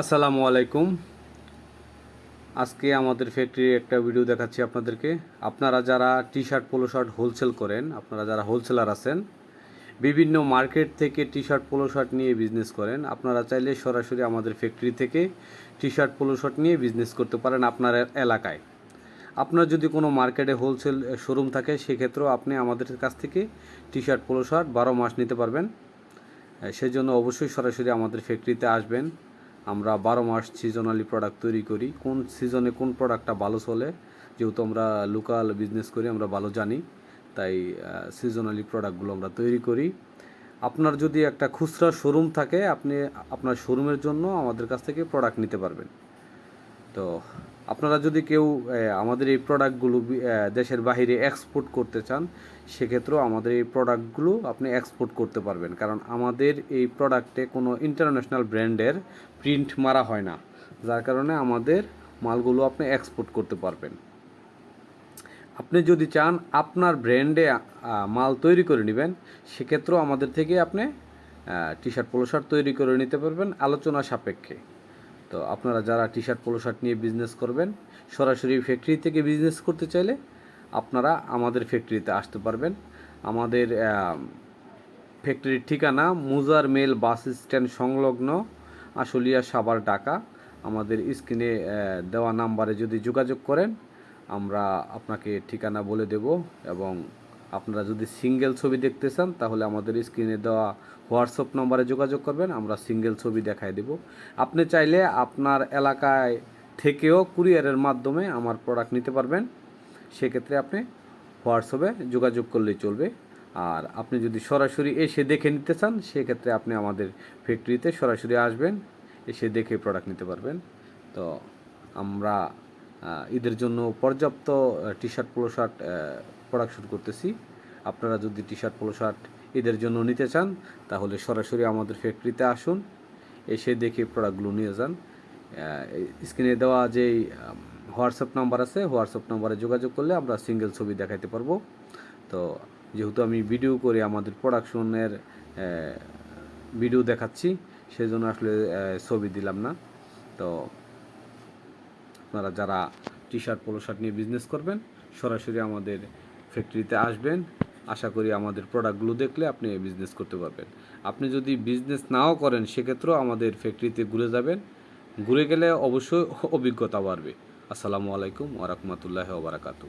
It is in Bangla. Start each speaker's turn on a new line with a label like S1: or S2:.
S1: আসসালামু আলাইকুম। আজকে আমাদের ফ্যাক্টরির একটা ভিডিও দেখাচ্ছি আপনাদেরকে। আপনারা যারা T shirt polo shirt wholesale করেন, আপনারা যারা হোলসেলার আছেন, বিভিন্ন মার্কেট থেকে টি শার্ট পোলো শার্ট নিয়ে বিজনেস করেন, আপনারা চাইলে সরাসরি আমাদের ফ্যাক্টরি থেকে টি শার্ট পোলো শার্ট নিয়ে বিজনেস করতে পারেন আপনার এলাকায়। আপনার যদি কোনো মার্কেটে হোলসেল শোরুম থাকে, সেক্ষেত্রেও আপনি আমাদের কাছ থেকে টি শার্ট পোলো শার্ট বারো মাস নিতে পারবেন। সেই জন্য অবশ্যই সরাসরি আমাদের ফ্যাক্টরিতে আসবেন। আমরা বারো মাস সিজনালি প্রোডাক্ট তৈরি করি। কোন সিজনে কোন প্রোডাক্টটা ভালো চলে, যেহেতু আমরা লোকাল বিজনেস করি, আমরা ভালো জানি। তাই সিজনালি প্রোডাক্টগুলো আমরা তৈরি করি। আপনার যদি একটা খুচরা শোরুম থাকে, আপনি আপনার শোরুমের জন্য আমাদের কাছ থেকে প্রোডাক্ট নিতে পারবেন। তো আপনারা যদি কেউ আমাদের এই প্রোডাক্টগুলো দেশের বাইরে এক্সপোর্ট করতে চান, সেক্ষেত্রেও আমাদের এই প্রোডাক্টগুলো আপনি এক্সপোর্ট করতে পারবেন। কারণ আমাদের এই প্রোডাক্টে কোনো ইন্টারন্যাশনাল ব্র্যান্ডের প্রিন্ট মারা হয় না। যার কারণে আমাদের মালগুলো আপনি এক্সপোর্ট করতে পারবেন। আপনি যদি চান আপনার ব্র্যান্ডে মাল তৈরি করে নেবেন, সেক্ষেত্রেও আমাদের থেকে আপনি টি শার্ট পোলো শার্ট তৈরি করে নিতে পারবেন আলোচনা সাপেক্ষে। তো আপনারা যারা টি শার্ট পোলো শার্ট নিয়ে বিজনেস করবেন, সরাসরি ফ্যাক্টরি থেকে বিজনেস করতে চাইলে আপনারা আমাদের ফ্যাক্টরিতে আসতে পারবেন। আমাদের ফ্যাক্টরির ঠিকানা মুজার মেল বাস স্ট্যান্ড সংলগ্ন আশুলিয়া সাবার ঢাকা। আমাদের স্ক্রিনে দেওয়া নাম্বারে যদি যোগাযোগ করেন, আমরা আপনাকে ঠিকানা বলে দেব এবং আপনারা যদি সিঙ্গেল ছবি দেখতে চান, তাহলে আমাদের স্ক্রিনে দেওয়া হোয়াটসঅ্যাপ নম্বরে যোগাযোগ করবেন, আমরা সিঙ্গেল ছবি দেখাই দেব। আপনি চাইলে আপনার এলাকায় থেকেও কুরিয়ারের মাধ্যমে আমার প্রোডাক্ট নিতে পারবেন। সেক্ষেত্রে আপনি হোয়াটসঅ্যাপে যোগাযোগ করলেই চলবে। আর আপনি যদি সরাসরি এসে দেখে নিতে চান, সেক্ষেত্রে আপনি আমাদের ফ্যাক্টরিতে সরাসরি আসবেন, এসে দেখে প্রোডাক্ট নিতে পারবেন। তো আমরা ঈদের জন্য পর্যাপ্ত T shirt polo shirt production করতেছি। আপনারা যদি টি শার্ট পোলো শার্ট এদের জন্য নিতে চান, তাহলে সরাসরি আমাদের ফ্যাক্টরিতে আসুন, এসে দেখে প্রোডাক্টগুলো নিয়ে যান। স্ক্রিনে দেওয়া যেই হোয়াটসঅ্যাপ নাম্বার আছে হোয়াটসঅ্যাপ নাম্বারে যোগাযোগ করলে আমরা সিঙ্গেল ছবি দেখাতে পারব। তো, যেহেতু আমি ভিডিও করে আমাদের প্রোডাকশনের ভিডিও দেখাচ্ছি সেই জন্য আসলে ছবি দিলাম না। তো, আপনারা যারা টি শার্ট পোলো শার্ট নিয়ে বিজনেস করবেন, সরাসরি আমাদের ফ্যাক্টরিতে আসবেন, আশা করি আমাদের প্রোডাক্টগুলো দেখলে আপনি বিজনেস করতে পারবেন। আপনি যদি বিজনেস নাও করেন, সেক্ষেত্রেও আমাদের ফ্যাক্টরিতে ঘুরে যাবেন। ঘুরে গেলে অবশ্যই অভিজ্ঞতা বাড়বে। আসসালামু আলাইকুম ওরহমতুল্লাহ ওবরাকাতু